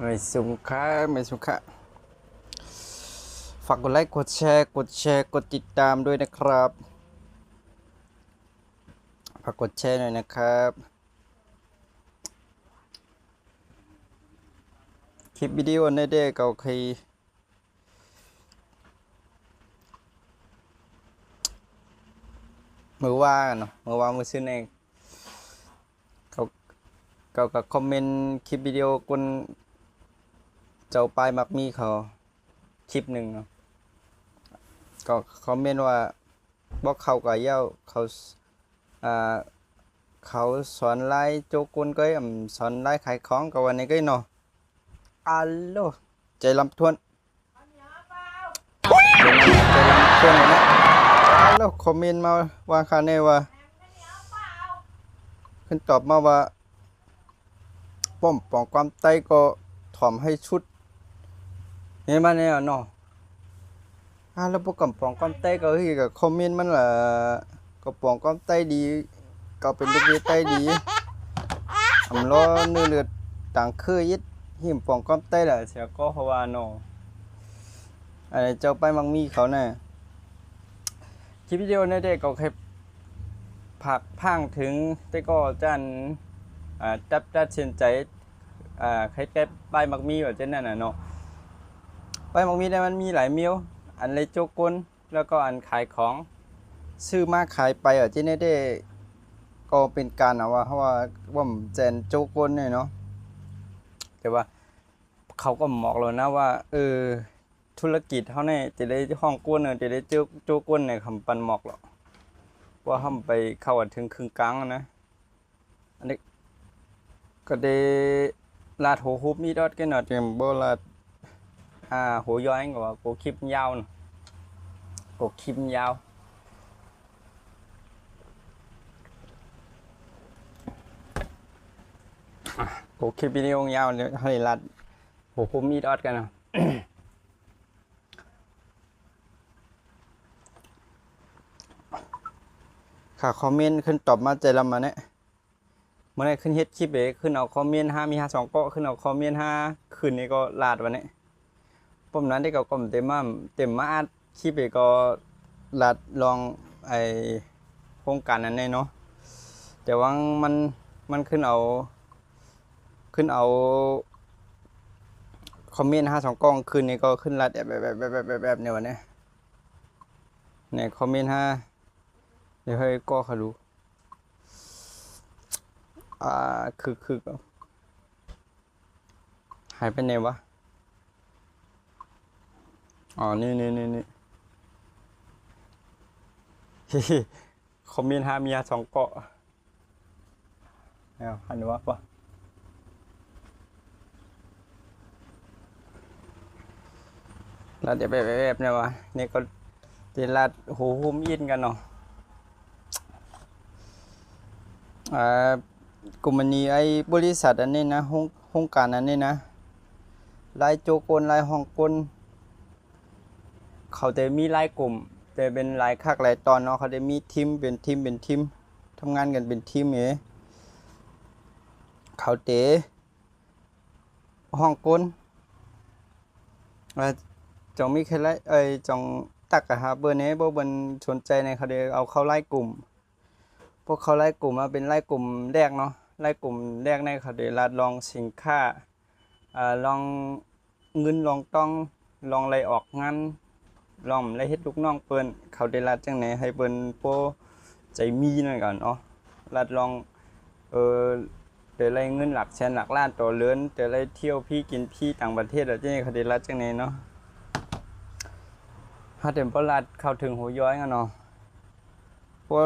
ไม่สุขค่ะไม่สุขค่ะฝากกดไลค์กดแชร์ กดแชร์ กดติดตามด้วยนะครับฝากกดแชร์หน่อยนะครับ คลิปวิดีโอในเด็กเอาใครมือว่าเนาะมือว่ามือซื้อเองเขาเขาก็คอมเมนต์คลิปวิดีโอคน เจ้าปลายมักมีเขาคลิปหนึ่งเนาะก็คอมเมนต์ว่าบอกเขากับเย้าเขาอ่าเขาสอนไล่โจกุนก็ยอ่ำสอนไล่ขายของกับวันนี้ก็เนาะอัลโลใจลำทวนใจลำทวนนะอัลโลคอมเมนต์มาวางคาเนว่าขึ้นตอบมาว่าป้อมปองความไตก็ถ่อมให้ชุด เห็นมาเนี่ยเนาะอ่าแล้วพวกกับปองความไต้ก็คือกับคอมเมนต์มันล่ะก็ปองความไต้ดีก็เป็นลูกเรือไต้ดีทำล้อเนื้อเลือดต่างคือยิดหิมปองก้อมเต้แหละเสียก็เพราะว่าโนอะไรเจ้าไปมังมีเขาเนี่ยคลิปวิดีโอในเด็กก็แค่ผักพังถึงแต่ก็จันอ่าจับจัดเชนใจอ่าใครแก้ไปมักมีแบบเช่นนั้นน่ะเนาะ ไปมักมีได้มันมีหลายเมียวอันเลยโจกนแล้วก็อันขายของ ซื้อมาขายไปอะที่นี่ได้ก็เป็นการเอาว่าเพราะว่าว่าแจนโจกนเนี่ยเนาะแต่ว่าเขาก็บอกเรานะว่าเออธุรกิจเขาเนี่ยจะได้ห้องก้นเนี่ยจะได้เจ้าโจก้นเนี่ยคำปันหมอกหรอกว่าห้าไปเข้าถึงครึ่งกลางนะอันนี้ก็ได้ลาดโหฮุบมีดอดกันหน่อยเตรียมโบลาด อ่าโหย้อยก็ว่าโกคลิปยาวนะโกคลิปยาวโอคลิปวิดีโอยาวเนี่ยให้รัดโหผมมีดอดกันนะค่ะคอมเมนต์ขึ้นตอบมาใจลำมาเนี่ยเมื่อไรขึ้นเฮ็ดคลิปเอ๋ขึ้นเอาคอมเมนต์ห้ามีห้าสองกาะขึ้นเอาคอมเมนต์ห้าคืนนี้ก็ลาดวันนี้ ผมนั้นได้ก็กลมเต็มมาเต็มมาอัดคลิปเอ๋ก็ลาดลองไอโครงการนั้นเนาะแต่ว่ามันมันขึ้นเอา ขึ้นเอาคอมเมนต์ห้าสองกล้องคืนนี้ก็ขึ้นรัดแบบแบบแบบแบบแบบแบบเนี่ยวันนี้เนี่ยคอมเมนต์ห้าเดี๋ยวให้ก็เขาดูอ่าคือคือหายไปไหนวะ อ๋อ นี่นี่นี่นี่คอมเมนต์ห้ามีห้าสองเกาะเอาหันวะปะแล้วเดี๋ยวแบบแบบเนี่ยวะนี่ก็จะลาดหูหุ้มอินกันเนาะอ่ากลุ่มนี้ไอ้บริษัทอันนี้นะห้องห้องการอันนี้นะลายโจกนลายห้องกล เขาจะมีหลายกลุ่ม แต่เป็นหลายคักหลายตอนเนาะเขาจะมีทีมเป็นทีมเป็นทีมทำงานกันเป็นทีมเอ๋เขาเตะห้องกลอ่าจองมีใครไล่เอ้ยจองตักอะฮะเบอร์นี้บ่เบิ่นสนใจในเขาเดเอาเข้าไล่กลุ่ม พวกเขาไล่กลุ่มมาเป็นไล่กลุ่มแรกเนาะไล่กลุ่มแรกในเขาเดลาดลองสินค้าอ่าลองเงินลองต้องลองไล่ออกงาน ลองไล่เฮ็ดลูกน้องเปิ้นเขาได้ลาดจังไหนให้เปิ้นโปใจมีนั่นก่อนเนาะลาดลองเออเดี๋ยวไล่เงินหลักแสนหลักล้านต่อเรือนเดี๋ยวไล่เที่ยวพี่กินพี่ต่างประเทศแล้วจังได๋เขาได้ลาดจังไหนเนาะถ้าเต็มปลัดเข้าถึงหูย้อยกันเนาะพวก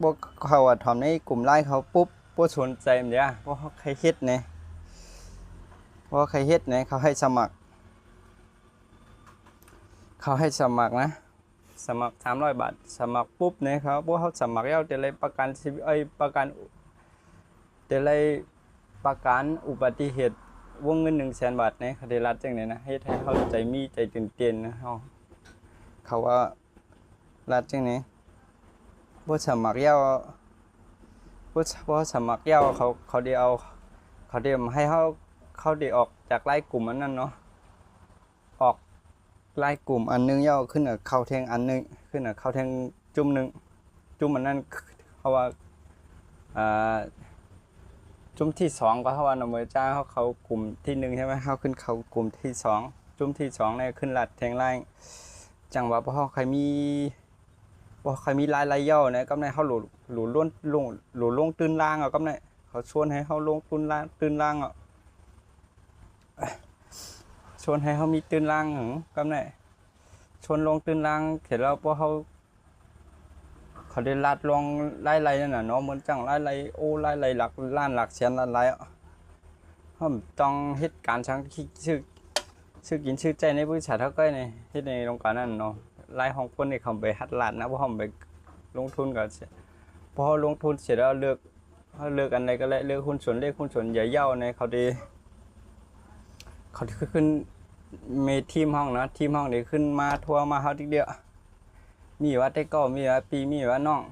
พวกเขาอะทำในกลุ่มไล่เขาปุ๊บพวกสนใจมันเดียวพวกเขาใครเฮ็ดเนี่ยพวกใครเฮ็ดเนี่ยเขาให้สมัคร เขาให้สมัครนะ สมัครสามร้อยบาท สมัครปุ๊บเนี่ยเขาพวกเขาสมัครแล้วแต่เลยประกันชีวิตเอ้ยประกันแต่เลยประกันอุบัติเหตุวงเงินหนึ่งแสนบาทในคดีรัฐจังเลยนะให้ให้เขาใจมีใจตื่นเต้นนะเขาเขาว่ารัฐจังนี้บ่สมัครยาวบ่บ่สมัครยาวเขาเขาได้เอาเขาได้ให้เขาเขาได้ออกจากไล่กลุ่มนั้นเนาะ ไล่กลุ่มอันนึงย่อขึ้นกับเข้าแทงอันนึงขึ้นกับเข้าแทงจุ่มหนึงจุ่มอันนั้นเขาว่าอ่าจุ่มที่สองก็เขาว่าหนมวยจ้าเขาเขากลุ่มที่หนึ่งใช่ไหมเขาขึ้นเขากลุ่มที่สองจุ่มที่สองเนี่ยขึ้นหลัดแทงไล่จังหวะพอเขาใครมีพอใครมีลายลายย่อเนี่ยก็ในเขาหลุดหลุดล้วนลงหลุดลงตื่นล่างอะก็ในเขาชวนให้เขาลงตื่นล่างตื่นล่างอะ ชวนให้เขามีตื่นล่างหึงกำไนชวนลงตื่นล่างเสร็จแล้วพอเขาเขาได้ลัดลองไล่ไล่นั่นน่ะเนาะเหมือนจังไล่ไล่โอ้ไล่ไล่หลักล้านหลักแสนล้านไล่อะเขาต้องเหตุการณ์ช่างชื่อชื่อกินชื่อใจในบริษัทเท่าก็ในเฮ็ดในโรงการนั่นเนาะไล่ของคนนี่เขาไปหัดลาดนะพราะเขาไปลงทุนกับพอลงทุนเสร็จแล้วเลือกเขาเลือกอันใดก็แล้วเลือกหุ้นส่วนเลขหุ้นส่วนใหญ่เย่าในเขาดี เขาขึ้นเมทีมห้องเนาะทีมห้องเดี๋ยวขึ้นมาทัวร์มาเฮาทีเดียวมีว่าแต่ก็มีว่าปีมีว่าน้อง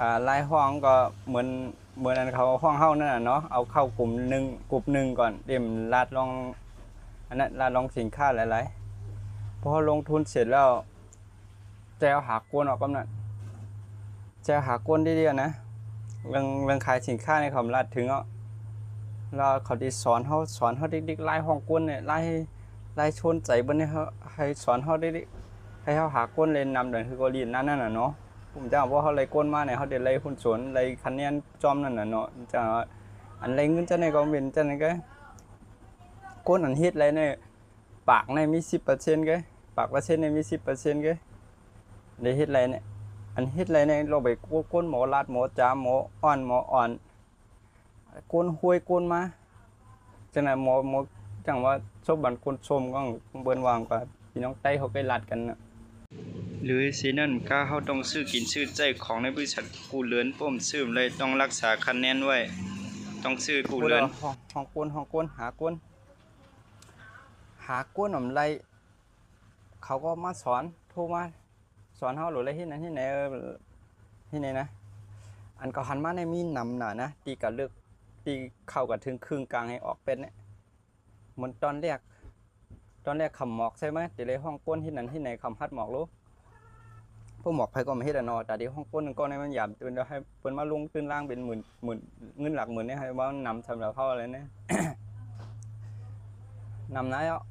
อ่าลายห้องก็เหมือนเหมือนอันเขาห้องเฮานั่นน่ะเนาะเอาเข้ากลุ่มหนึ่งกลุ่มหนึ่งก่อนเดี๋ยวลาดลองอันนั้นลาดลองสินค้าหลายๆพอลงทุนเสร็จแล้วแจะเอาหากวนออกกำนันจะเอาหากวนดีๆนะเรื่องเรื่องขายสินค้าในคำลาดถึงอะ แล้วเขาได้สอนเขาสอนเขาเด็กๆไล่ห้องก้นเนี่ยไล่ไล่ชนใจบนเนี่ยเขาให้สอนเขาเด็กๆให้เขาหาก้นเลยนำเดินคือก็เรีนนั่นน่ะเนาะผมจะบอกว่าเขาไล่ก้นมาเนี่ยเขาเด็ดไล่หุ้นสวนไล่คะแนนจอมนั่นน่ะเนาะจะอันไล่เงินจะในก็เป็นจะในก็ก้นอันเฮ็ดอะไรเนี่ยปากในมีสิบเปอร์เซ็นต์ก็ปากเปอร์เซ็นต์ในมีสิบเปอร์เซ็นต์ก็ได้เฮ็ดอะไรเนี่ยอันเฮ็ดอะไรเนี่ยเราไปก้นหมอลาดหมอจ้าหมออ่อนหมออ่อน โกนห้วยโกนมาจังนั้นหมอหมอจังว่าชอบบันคนชมก็เบิ่นวางกว่าพี่น้องใต้เขาไปลัดกันนะหรือสินั่นก็เขาต้องซื้อกินซื้อใจของในบริษัทกูเลือนป้มซื้อเลยต้องรักษาคะแนนไว้ ต้องซื้อกูเลือนห้องห้องกวนห้องกวนหากวนหากวนหน่อมไรเขาก็มาสอนโทรมาสอนเฮาหรืออะไรที่ไหนที่ไหนเออที่ไหนนะ อันก็หันมาในมีนำหน่ะนะตีกับเลือก ตีเข้ากับถึงครึ่งกลางให้ออกเป็นเนี่ยเหมือนตอนแรกตอนแรกคำหมอกใช่ไหมตีเลยห้องก้นที่นั่นที่ไหนคำฮัดหมอกรู้พวกหมอกไผก็ไม่เฮ็ดนอแต่เดี๋ยวห้องก้นนึงก็ในมันหยาบตื่นให้เปิ้นมาลงตื่นล่างเป็นหมื่นหมื่นเงินหลักหมื่นเนี่ยให้ว่านำสำหรับเขาอะไรเนี่ยนำนะเนาะ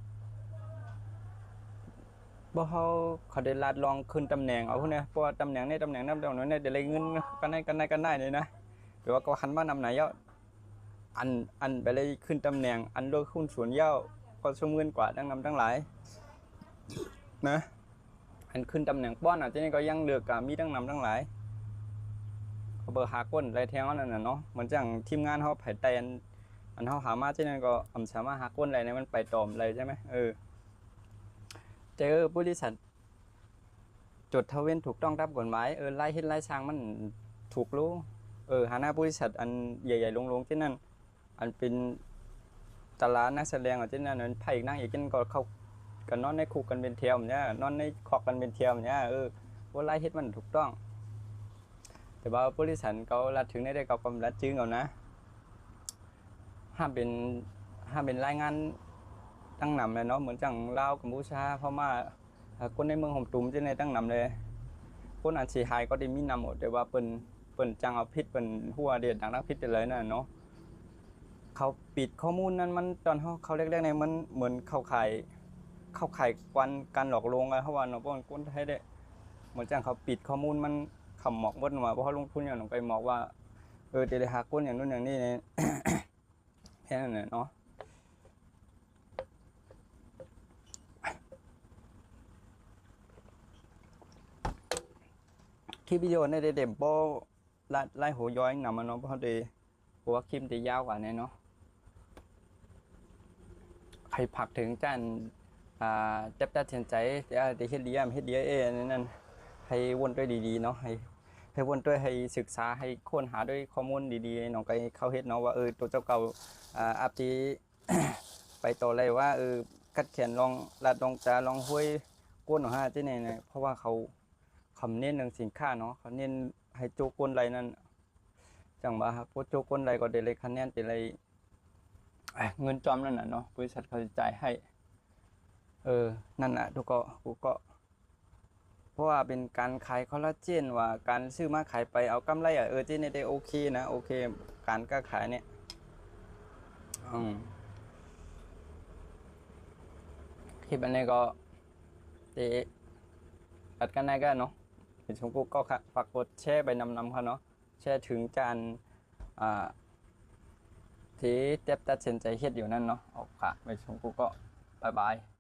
บ่เขาเขาได้ลาดลองขึ้นตำแหน่งเอาพวกเนี้ยเพราะว่าตำแหน่งนี้ตำแหน่งนั้นตำแหน่งนี้เดี๋ยวเลยเงินกันได้กันได้กันได้เลยนะหรือว่าก็หันมานำไหนเยอะ อันอันไปเลยขึ้นตำแหน่ง อันโดยคุณสวนเย้าก็สมเงินกว่าดังนำทั้งหลายนะอันขึ้นตำแหน่งป้อนอะที่นี่ก็ยังเลือกกับมีทั้งนำทั้งหลายเขาเบอร์หาก้นไรแทงนั่นน่ะเนาะเหมือนจังทีมงานเขาไผ่แตนอันเขาหามาที่นั่นก็อำสามารถหาก้นอะไรเนี่ยมันไปตอมอะไรใช่ไหมเออเจอบริษัทจดทะเบียนถูกต้องตามกฎหมายเออไล่เฮ็ดไล่สร้างมันถูกรู้เออหาหน้าบริษัทอันใหญ่ๆลงๆที่นั่น อันเป็นตลาดนักแสดงอะที่นั่นอันไผ่นั่งอีกที่นั่นก็เขากันนอนในคุกกันเป็นเทียมเนี่ยนอนในคอกกันเป็นเทียมเนี่ยเออว่าไล่เฮ็ดมันถูกต้อง แต่ว่าบริษัทเขารัดถึงได้ได้เขาก็รัดจึงเอานะห้ามเป็นห้ามเป็นรายงานตั้งนำเลยเนาะเหมือนจังลาวกัมพูชาพม่าคนในเมืองหอมตุ่มจะในตั้งนำเลยคนอันสีหายก็ได้มีนำหมดแต่ว่าเปิ้นเปิ้นจังเอาพิษเปิ้นหัวเดียดดังนักพิษไปเลยนั่นเนาะ เขาปิดข้อมูลนั้นมันตอนเขาเขาแรกๆในมันเหมือนเข้าขายเข้าขายกวนการหลอกลวงกันเพราะว่าเนาะเพราะมันคนไทยได้เหมือนจังเขาปิดข้อมูลมันคำหมอกบดมาเพราะเขาลงทุนอย่างลงไปหมอกว่าเออจะได้หาก้นอย่างนู้นอย่างนี้เนี่ยแค่นั้นแหละเนาะคลิปวิดีโอในเด็มโปไล่ไล่หัวย้อยนำมาเนาะเพราะดีเพราะว่าคลิปจะยาวกว่านี้เนาะ ใครผักถึงจันอ่าจับตัดสินใจจะได้เฮ็ดดีมเฮ็ดดียเอนั่นนั่นให้วนด้วยดีๆเนาะให้ให้วนด้วยให้ศึกษาให้ค้นหาด้วยข้อมูลดีๆน้องก็เข้าเฮ็ดเนาะว่าเออตัวเจ้าเก่าอ่าอัปที่ไปต่อเลยว่าเออกัดแขนลองลัดลองจาลองห้วยก้นของห้าที่ไหนเนี่ยเพราะว่าเขาคำเน้นเรื่องสินค้าเนาะเขาเน้นให้โจก้นไรนั่นจังว่าครับโจก้นไรก็ได้เลยคะแนนได้เลยเอ้ย เงินจอมนั่นน่ะเนาะบริษัทเขาจะจ่ายให้ เออ นั่นน่ะทุกก็กูก็ เพราะว่าเป็นการขายคอลลาเจนว่าการซื้อมาขายไปเอากำไรอะเออเจนได้โอเคนะโอเค การก็ขายเนี่ยอืมคลิปอันนี้ก็เตะตัดกันได้ก็เนาะเห็นชมกูก็ค่ะฝากกดแชร์ไปนำๆเขาเนาะแชร์ถึงจานอ่า ที่เต็บตัดสินใจเฮ็ดอยู่นั่นเนาะออกค่ะไปชมกูก็บายบาย